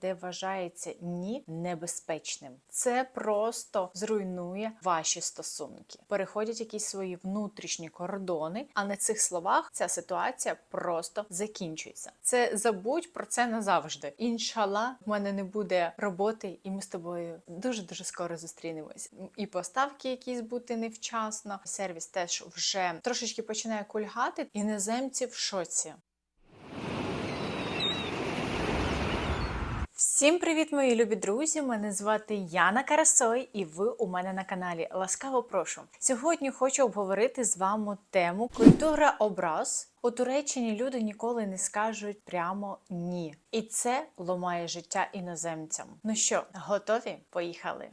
де вважається ні небезпечним. Це просто зруйнує ваші стосунки. Переходять якісь свої внутрішні кордони, а на цих словах ця ситуація просто закінчується. Це забудь про це назавжди. Іншала, в мене не буде роботи, і ми з тобою дуже дуже скоро зустрінемось. І поставки якісь бути невчасно. Сервіс теж вже трошечки починає кульгати. Іноземці в шоці. Всім привіт, мої любі друзі! Мене звати Яна Карасой, і ви у мене на каналі. Ласкаво прошу. Сьогодні хочу обговорити з вами тему культура образ. У Туреччині люди ніколи не скажуть прямо ні, і це ламає життя іноземцям. Ну що, готові? Поїхали!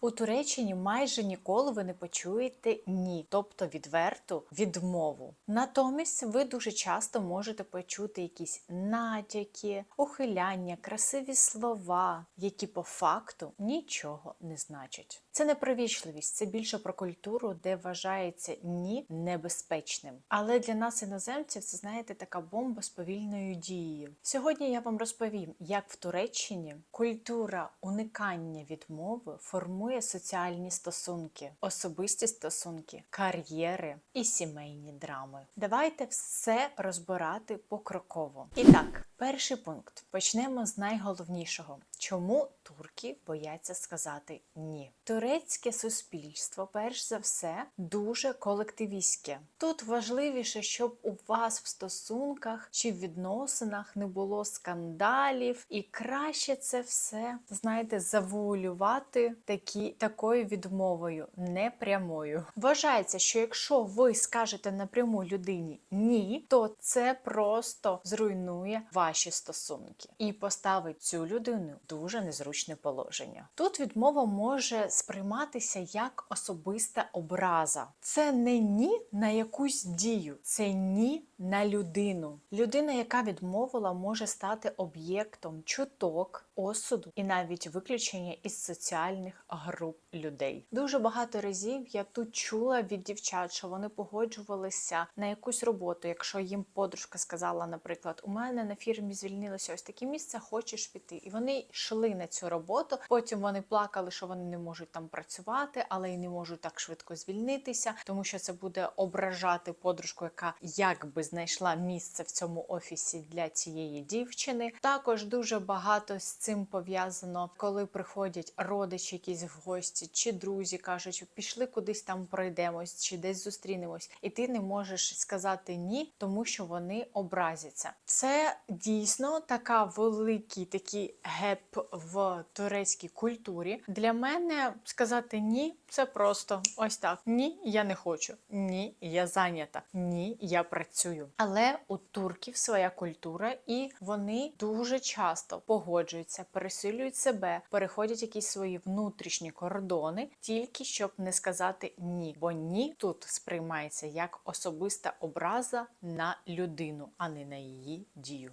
У Туреччині майже ніколи ви не почуєте ні, тобто відверту відмову. Натомість ви дуже часто можете почути якісь натяки, ухиляння, красиві слова, які по факту нічого не значать. Це не про вічливість, це більше про культуру, де вважається ні небезпечним. Але для нас, іноземців, це знаєте така бомба з повільною дією. Сьогодні я вам розповім, як в Туреччині культура уникання відмови формує соціальні стосунки, особисті стосунки, кар'єри і сімейні драми. Давайте все розбирати покроково. І так, перший пункт. Почнемо з найголовнішого. Чому турки бояться сказати ні? Турецьке суспільство, перш за все, дуже колективістське. Тут важливіше, щоб у вас в стосунках чи в відносинах не було скандалів, і краще це все, знаєте, завуалювати такі, такою відмовою, непрямою. Вважається, що якщо ви скажете напряму людині ні, то це просто зруйнує ваші стосунки і поставить цю людину в дуже незручне положення. Тут відмова може сприйматися як особиста образа. Це не ні на якусь дію, це ні на людину. Людина, яка відмовила, може стати об'єктом чуток, осуду і навіть виключення із соціальних груп людей. Дуже багато разів я тут чула від дівчат, що вони погоджувалися на якусь роботу, якщо їм подружка сказала, наприклад, у мене на фірмі звільнилося ось таке місце, хочеш піти, і вони йшли на цю роботу. Потім вони плакали, що вони не можуть там працювати, але й не можуть так швидко звільнитися, тому що це буде ображати подружку, яка якби знайшла місце в цьому офісі для цієї дівчини. Також дуже багато з цим пов'язано, коли приходять родичі, якісь в гості, чи друзі кажуть, пішли кудись там пройдемось, чи десь зустрінемось, і ти не можеш сказати ні, тому що вони образяться. Це дійсно така великий такий геп в турецькій культурі. Для мене сказати ні, це просто ось так. Ні, я не хочу. Ні, я зайнята. Ні, я працюю. Але у турків своя культура, і вони дуже часто погоджуються, пересилюють себе, переходять якісь свої внутрішні кордони, тільки щоб не сказати ні. Бо ні тут сприймається як особиста образа на людину, а не на її дію.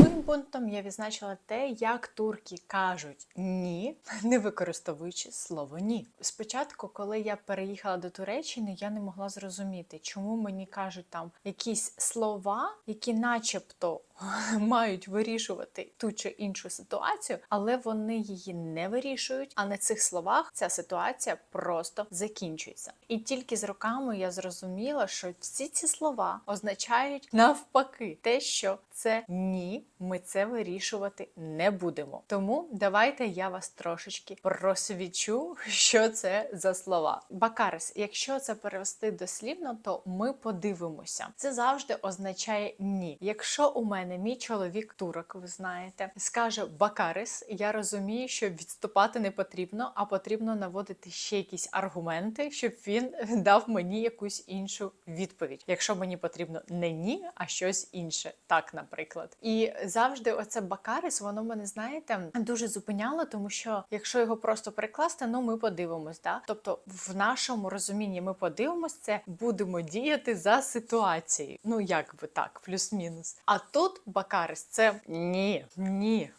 Другим пунктом я відзначила те, як турки кажуть ні, не використовуючи слово ні. Спочатку, коли я переїхала до Туреччини, я не могла зрозуміти, чому мені кажуть там якісь слова, які, начебто, мають вирішувати ту чи іншу ситуацію, але вони її не вирішують. А на цих словах ця ситуація просто закінчується. І тільки з роками я зрозуміла, що всі ці слова означають навпаки те, що це ні, ми це вирішувати не будемо. Тому давайте я вас трошечки просвічу, що це за слова. Бакарис, якщо це перевести дослівно, то ми подивимося. Це завжди означає ні. Якщо у мене мій чоловік турок, ви знаєте, скаже Бакарис, я розумію, що відступати не потрібно, а потрібно наводити ще якісь аргументи, щоб він дав мені якусь іншу відповідь. Якщо мені потрібно не ні, а щось інше, так, наприклад. І завжди оце Бакарис, воно мене знаєте дуже зупиняло, тому що якщо його просто перекласти, ну ми подивимось. Да? Тобто, в нашому розумінні ми подивимось це, будемо діяти за ситуацією. Ну як би так, плюс-мінус. А тут бакарис це ні, ні.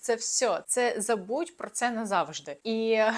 Це все, це забудь про це назавжди. І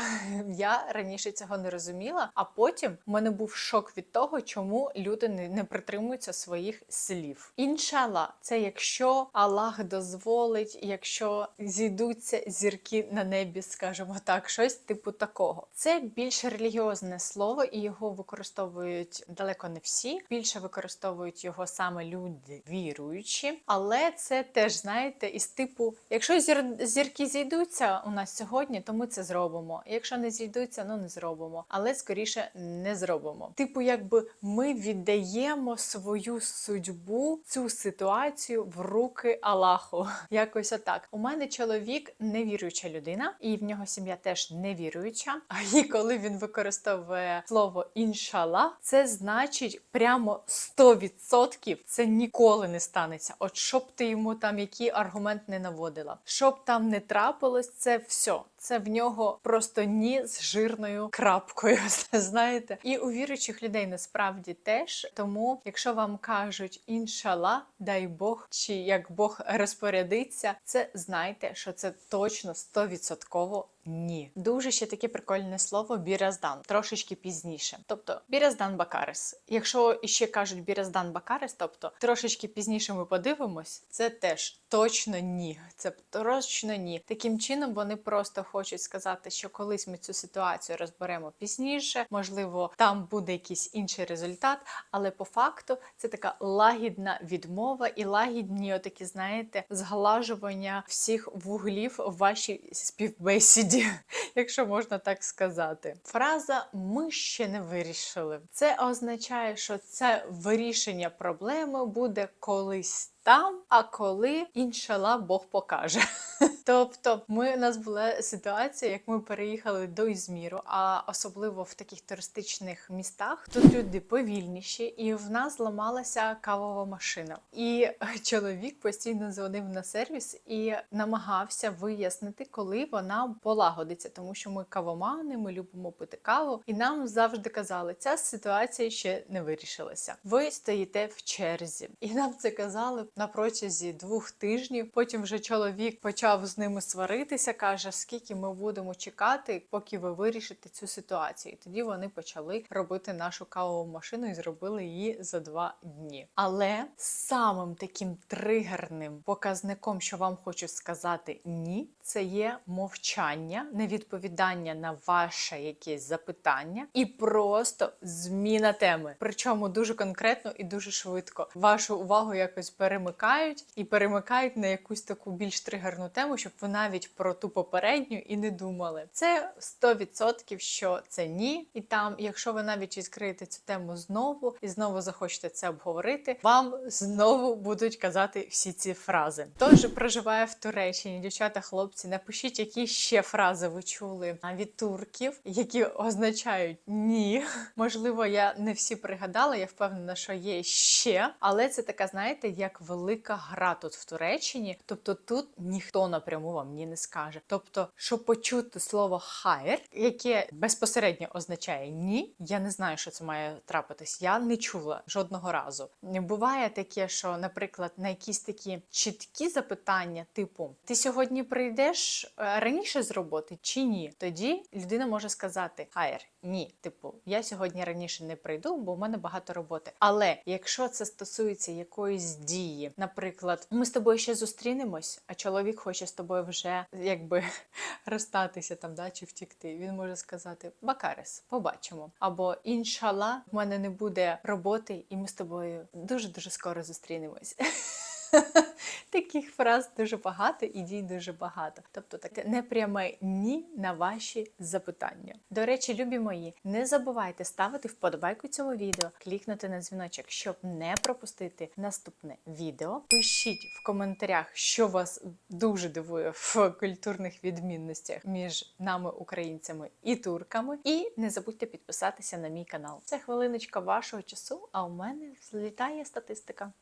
я раніше цього не розуміла. А потім в мене був шок від того, чому люди не притримуються своїх слів. Іншала, це якщо Аллах дозволить, якщо зійдуться зірки на небі, скажімо так, щось типу такого. Це більш релігіозне слово, і його використовують далеко не всі. Більше використовують його саме люди віруючі, але це теж знаєте, із типу, якщо зір... зірки зійдуться у нас сьогодні, то ми це зробимо. Якщо не зійдуться, ну не зробимо. Але скоріше не зробимо. Типу, якби ми віддаємо свою судьбу, цю ситуацію в руки Аллаху. Якось отак. У мене чоловік невіруюча людина, і в нього сім'я теж невіруюча. А і коли він використовує слово іншала, це значить прямо 100% це ніколи не станеться. От щоб ти йому там які аргумент не наводила, щоб там не трапилось, це все. Це в нього просто ні з жирною крапкою. Знаєте, і у віруючих людей насправді теж. Тому, якщо вам кажуть іншала, дай Бог, чи як Бог розпорядиться, це знайте, що це точно 100% ні. Дуже ще таке прикольне слово біряздан, трошечки пізніше. Тобто біряздан бакарис. Якщо іще кажуть біряздан бакарис, тобто трошечки пізніше ми подивимось, це теж точно ні. Це точно ні. Таким чином вони просто хочуть сказати, що колись ми цю ситуацію розберемо пізніше, можливо, там буде якийсь інший результат, але по факту це така лагідна відмова і лагідні, отакі, знаєте, зглажування всіх вуглів в вашій співбесіді, якщо можна так сказати. Фраза ми ще не вирішили. Це означає, що це вирішення проблеми буде колись. Там, а коли іншала Бог покаже. тобто, ми у нас була ситуація, як ми переїхали до Ізміру, а особливо в таких туристичних містах, тут люди повільніші, і в нас зламалася кавова машина. І чоловік постійно дзвонив на сервіс і намагався вияснити, коли вона полагодиться, тому що ми кавомани, ми любимо пити каву, і нам завжди казали, ця ситуація ще не вирішилася. Ви стоїте в черзі, і нам це казали на протязі двох тижнів. Потім вже чоловік почав з ними сваритися, каже, скільки ми будемо чекати, поки ви вирішите цю ситуацію. І тоді вони почали робити нашу кавову машину і зробили її за два дні. Але самим таким тригерним показником, що вам хочу сказати ні, це є мовчання, невідповідання на ваше якесь запитання і просто зміна теми. Причому дуже конкретно і дуже швидко. Вашу увагу якось перемикають і перемикають на якусь таку більш тригерну тему, щоб ви навіть про ту попередню і не думали. Це 100% що це ні. І там, якщо ви навіть відкриєте цю тему знову і знову захочете це обговорити, вам знову будуть казати всі ці фрази. Тож проживає в Туреччині, дівчата, хлопці, напишіть, які ще фрази ви чули від турків, які означають ні. Можливо, я не всі пригадала, я впевнена, що є ще, але це така, знаєте, як велика гра тут в Туреччині. Тобто тут ніхто напряму вам ні не скаже. Тобто, щоб почути слово хайр, яке безпосередньо означає ні, я не знаю, що це має трапитись. Я не чула жодного разу. Буває таке, що, наприклад, на якісь такі чіткі запитання, типу: ти сьогодні прийдеш е, раніше з роботи чи ні? Тоді людина може сказати хайр. Ні, типу, я сьогодні раніше не прийду, бо в мене багато роботи. Але якщо це стосується якоїсь дії, наприклад, ми з тобою ще зустрінемось, а чоловік хоче з тобою вже якби розстатися там, да, чи втікти, він може сказати Бакарес, побачимо. Або іншала, в мене не буде роботи, і ми з тобою дуже дуже скоро зустрінемось. Таких фраз дуже багато і дій дуже багато. Тобто таке непряме ні на ваші запитання. До речі, любі мої, не забувайте ставити вподобайку цьому відео, клікнути на дзвіночок, щоб не пропустити наступне відео. Пишіть в коментарях, що вас дуже дивує в культурних відмінностях між нами, українцями і турками. І не забудьте підписатися на мій канал. Це хвилиночка вашого часу, а у мене злітає статистика.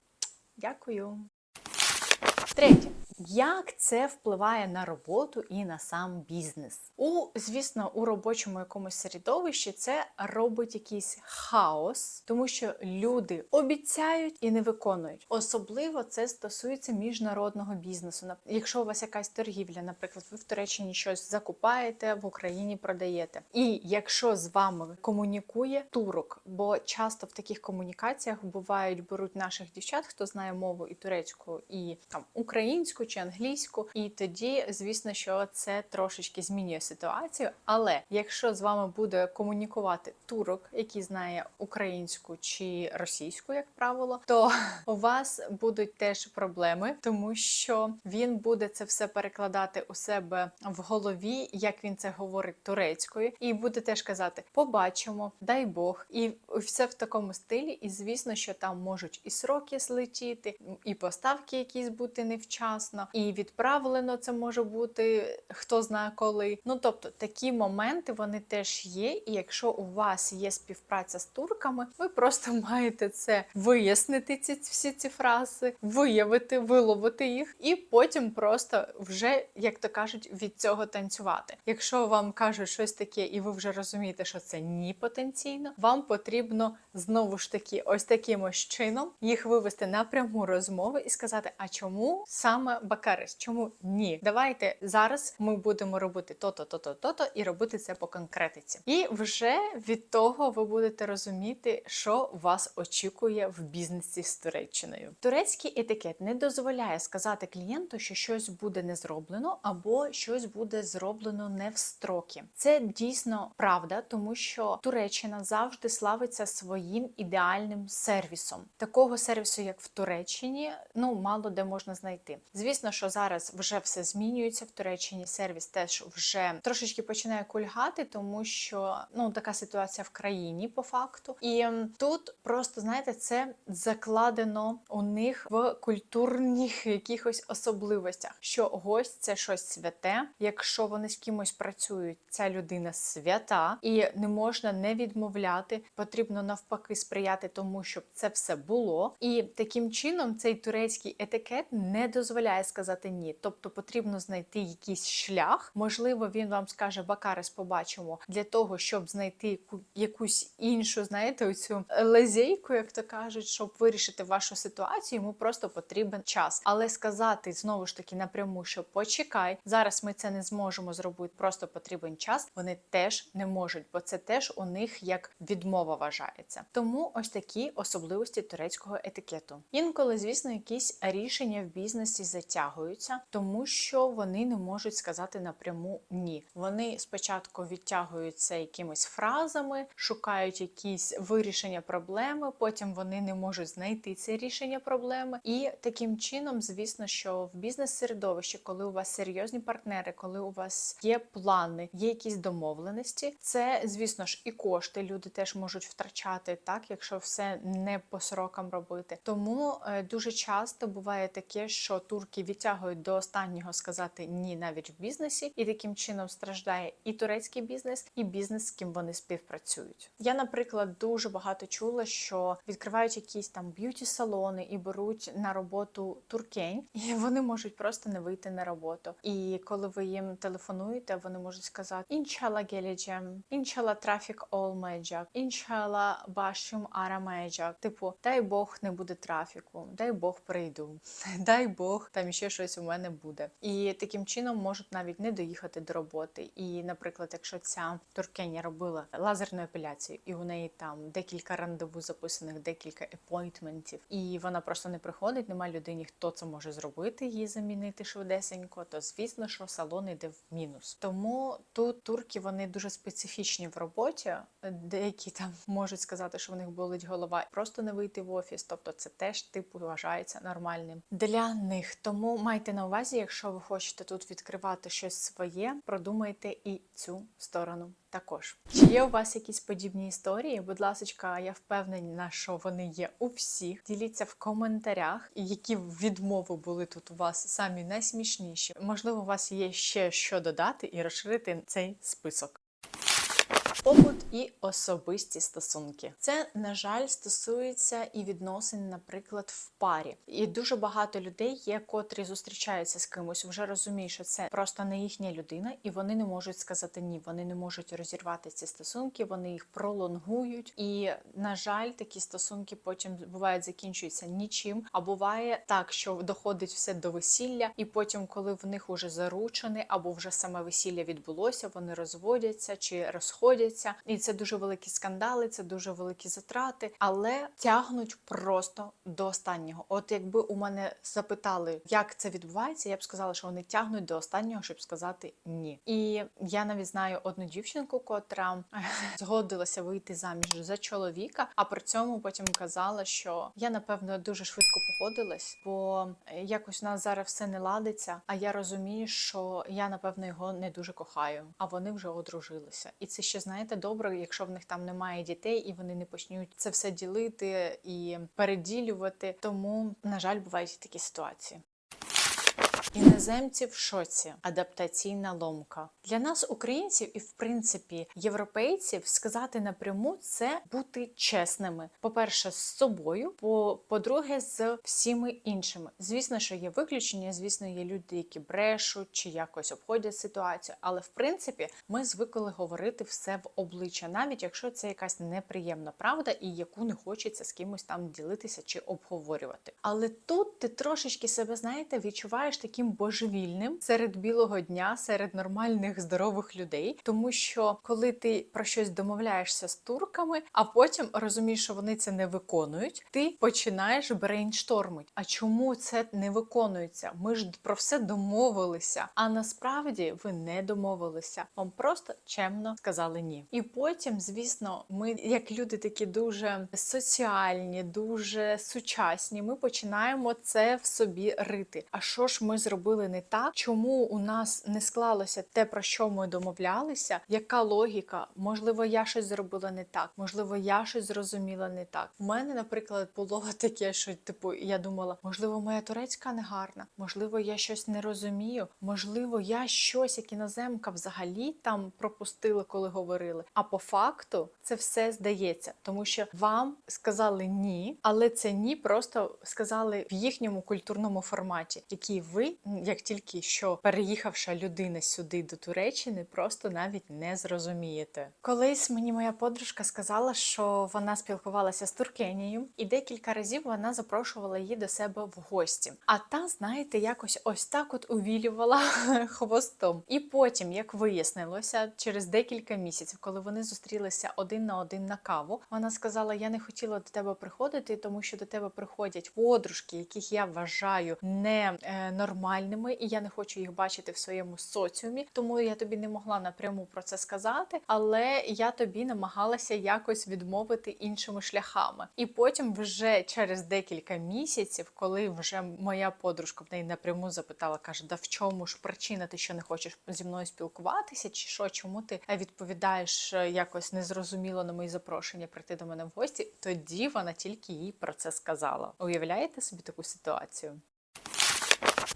Дякую. Третє. Як це впливає на роботу і на сам бізнес? У звісно, у робочому якомусь середовищі це робить якийсь хаос, тому що люди обіцяють і не виконують. Особливо це стосується міжнародного бізнесу. Якщо у вас якась торгівля, наприклад, ви в Туреччині щось закупаєте, в Україні продаєте. І якщо з вами комунікує турок, бо часто в таких комунікаціях бувають беруть наших дівчат, хто знає мову і турецьку, і там українську чи англійську, і тоді, звісно, що це трошечки змінює ситуацію. Але якщо з вами буде комунікувати турок, який знає українську чи російську, як правило, то у вас будуть теж проблеми, тому що він буде це все перекладати у себе в голові, як він це говорить турецькою, і буде теж казати: побачимо, дай Бог, і все в такому стилі. І звісно, що там можуть і сроки злетіти, і поставки якісь бути невчасно, і відправлено це може бути хто знає коли. Ну тобто такі моменти вони теж є. І якщо у вас є співпраця з турками, ви просто маєте це вияснити, ці всі ці фрази, виявити, виловити їх, і потім просто вже, як то кажуть, від цього танцювати. Якщо вам кажуть щось таке, і ви вже розумієте, що це ні потенційно, вам потрібно знову ж таки, ось таким ось чином їх вивести на пряму розмову і сказати: а чому саме Бакарис? Чому ні? Давайте зараз ми будемо робити то-то, то-то, то-то і робити це по конкретиці. І вже від того ви будете розуміти, що вас очікує в бізнесі з Туреччиною. Турецький етикет не дозволяє сказати клієнту, що щось буде не зроблено, або щось буде зроблено не в строки. Це дійсно правда, тому що Туреччина завжди славиться своїм ідеальним сервісом. Такого сервісу, як в Туреччині, ну мало де можна знайти. Звісно, що зараз вже все змінюється в Туреччині. Сервіс теж вже трошечки починає кульгати, тому що ну така ситуація в країні по факту. І тут просто знаєте, це закладено у них в культурних якихось особливостях, що гость це щось святе. Якщо вони з кимось працюють, ця людина свята, і не можна не відмовляти. Потрібно навпаки сприяти тому, щоб це все було. І таким чином цей турецький етикет не дозволяє сказати ні. Тобто потрібно знайти якийсь шлях. Можливо, він вам скаже Бакарис, побачимо для того, щоб знайти якусь іншу, знаєте, оцю лазейку, як то кажуть, щоб вирішити вашу ситуацію. Йому просто потрібен час. Але сказати знову ж таки напряму, що почекай, зараз ми це не зможемо зробити, просто потрібен час. Вони теж не можуть, бо це теж у них як відмова вважається. Тому ось такі особливості турецького етикету. Інколи, звісно, якісь рішення в бізнесі затягуються, тому що вони не можуть сказати напряму ні. Вони спочатку відтягуються якимись фразами, шукають якісь вирішення проблеми, потім вони не можуть знайти це рішення проблеми. І таким чином, звісно, що в бізнес-середовищі, коли у вас серйозні партнери, коли у вас є плани, є якісь домовленості, це, звісно ж, і кошти люди теж можуть втрачати, так, якщо все не по срокам робити. Тому е, дуже часто буває таке, що турки відтягують до останнього сказати ні навіть в бізнесі, і таким чином страждає і турецький бізнес, і бізнес, з ким вони співпрацюють. Я, наприклад, дуже багато чула, що відкривають якісь там б'юті салони і беруть на роботу туркень, і вони можуть просто не вийти на роботу. І коли ви їм телефонуєте, вони можуть сказати іншала геліджем, іншала трафік олмеджак, іншала башум арамеджак. Типу, дай Бог не буде трафіку, дай Бог прийду, дай Бог там ще щось у мене буде. І таким чином можуть навіть не доїхати до роботи. І, наприклад, якщо ця туркеня робила лазерну епіляцію, і у неї там декілька рандеву записаних, декілька епойтментів, і вона просто не приходить, немає людині, хто це може зробити, її замінити швидесенько, то звісно, що салон йде в мінус. Тому тут турки вони дуже специфічні в роботі. Деякі там можуть сказати, що в них болить голова, просто не вийти в офіс. Тобто, це теж типу вважається нормальним для них. Тому майте на увазі, якщо ви хочете тут відкривати щось своє, продумайте і цю сторону. Також чи є у вас якісь подібні історії? Будь ласка, я впевнена, що вони є у всіх. Діліться в коментарях, які відмови були тут у вас самі найсмішніші. Можливо, у вас є ще що додати і розширити цей список. Побут і особисті стосунки. Це, на жаль, стосується і відносин, наприклад, в парі. І дуже багато людей є, котрі зустрічаються з кимось, вже розуміють, що це просто не їхня людина, і вони не можуть сказати ні. Вони не можуть розірвати ці стосунки, вони їх пролонгують. І, на жаль, такі стосунки потім бувають закінчуються нічим. А буває так, що доходить все до весілля, і потім, коли в них уже заручені, або вже саме весілля відбулося, вони розводяться чи розходяться. І це дуже великі скандали, це дуже великі затрати, але тягнуть просто до останнього. От якби у мене запитали, як це відбувається, я б сказала, що вони тягнуть до останнього, щоб сказати ні. І я навіть знаю одну дівчинку, котра згодилася вийти заміж за чоловіка, а при цьому потім казала, що я напевно дуже швидко погодилась, бо якось у нас зараз все не ладиться. А я розумію, що я напевно його не дуже кохаю, а вони вже одружилися. І це ще знаєте добре, якщо в них там немає дітей і вони не почнуть це все ділити і переділювати. Тому, на жаль, бувають і такі ситуації. Іноземці в шоці, адаптаційна ломка для нас, українців, і в принципі європейців, сказати напряму це бути чесними. По-перше, з собою, по- по-друге, з всіми іншими. Звісно, що є виключення, звісно, є люди, які брешуть чи якось обходять ситуацію. Але в принципі, ми звикли говорити все в обличчя, навіть якщо це якась неприємна правда, і яку не хочеться з кимось там ділитися чи обговорювати. Але тут ти трошечки себе знаєте, відчуваєш таким божевільним серед білого дня, серед нормальних здорових людей, тому що коли ти про щось домовляєшся з турками, а потім розумієш, що вони це не виконують, ти починаєш брейнштормити. А чому це не виконується? Ми ж про все домовилися. А насправді ви не домовилися. Вам просто чемно сказали ні. І потім, звісно, ми, як люди, такі дуже соціальні, дуже сучасні, ми починаємо це в собі рити. А що ж ми зробили не так? Чому у нас не склалося те, про що ми домовлялися? Яка логіка? Можливо, я щось зробила не так, можливо, я щось зрозуміла не так. У мене, наприклад, було таке, що типу, я думала, можливо, моя турецька не гарна, можливо, я щось не розумію, можливо, я щось, як іноземка, взагалі там пропустила, коли говорили. А по факту це все здається, тому що вам сказали ні, але це ні просто сказали в їхньому культурному форматі, який ви, як тільки що переїхавша людина сюди до Туреччини, просто навіть не зрозумієте. Колись мені моя подружка сказала, що вона спілкувалася з Туркенією, і декілька разів вона запрошувала її до себе в гості. А та, знаєте, якось ось так от увілювала хвостом. І потім, як вияснилося, через декілька місяців, коли вони зустрілися один на один на каву, вона сказала: Я не хотіла до тебе приходити, тому що до тебе приходять подружки, яких я вважаю не нормальними, і я не хочу їх бачити в своєму соціумі. Тому я тобі не могла напряму про це сказати, але я тобі намагалася якось відмовити іншими шляхами. І потім, вже через декілька місяців, коли вже моя подружка в неї напряму запитала, каже: Да в чому ж причина, ти що не хочеш зі мною спілкуватися, чи що, чому ти відповідаєш е, якось незрозуміло на мої запрошення прийти до мене в гості? Тоді вона тільки їй про це сказала. Уявляєте собі таку ситуацію?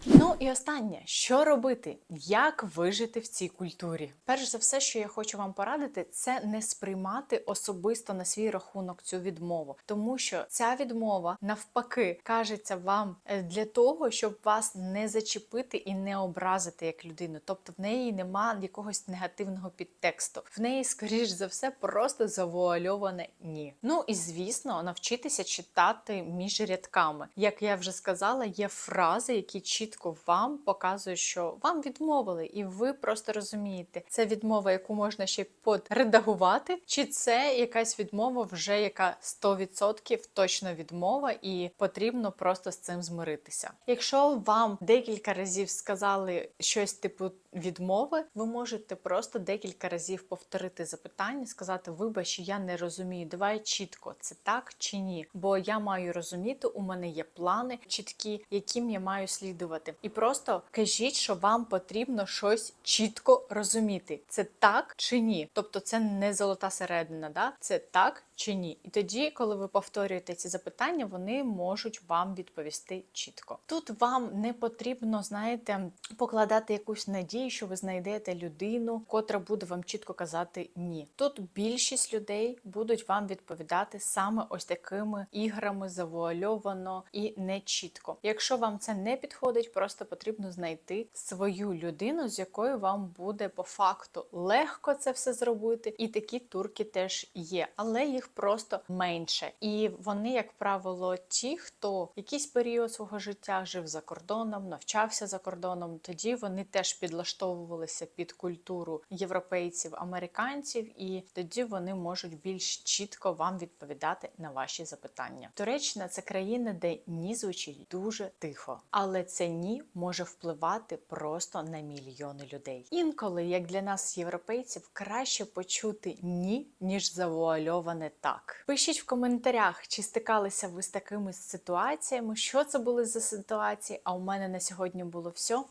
Ну і останнє, що робити, як вижити в цій культурі? Перш за все, що я хочу вам порадити, це не сприймати особисто на свій рахунок цю відмову, тому що ця відмова навпаки кажеться вам е, для того, щоб вас не зачепити і не образити як людину. Тобто в неї нема якогось негативного підтексту. В неї, скоріш за все, просто завуальоване ні. Ну і звісно, навчитися читати між рядками. Як я вже сказала, є фрази, які чітко вам показує, що вам відмовили, і ви просто розумієте, це відмова, яку можна ще подредагувати, чи це якась відмова, вже яка 100% точно відмова, і потрібно просто з цим змиритися. Якщо вам декілька разів сказали щось типу відмови, ви можете просто декілька разів повторити запитання, сказати: Вибач, я не розумію, давай чітко, це так чи ні. Бо я маю розуміти, у мене є плани чіткі, яким я маю слідувати. І просто кажіть, що вам потрібно щось чітко розуміти. Це так чи ні. Тобто це не золота середина, да? це так чи ні. І тоді, коли ви повторюєте ці запитання, вони можуть вам відповісти чітко. Тут вам не потрібно, знаєте, покладати якусь надію надії, що ви знайдете людину, котра буде вам чітко казати ні. Тут більшість людей будуть вам відповідати саме ось такими іграми завуальовано і не чітко. Якщо вам це не підходить, просто потрібно знайти свою людину, з якою вам буде по факту легко це все зробити. І такі турки теж є, але їх просто менше. І вони, як правило, ті, хто якийсь період свого життя жив за кордоном, навчався за кордоном, тоді вони теж підлаштовувалися під культуру європейців, американців, і тоді вони можуть більш чітко вам відповідати на ваші запитання. Туреччина це країна, де ні звучить дуже тихо, але це ні може впливати просто на мільйони людей. Інколи, як для нас, європейців, краще почути ні, ніж завуальоване так. Пишіть в коментарях, чи стикалися ви з такими ситуаціями, що це були за ситуації. А у мене на сьогодні було все.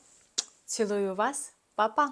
Цілую вас, Papa.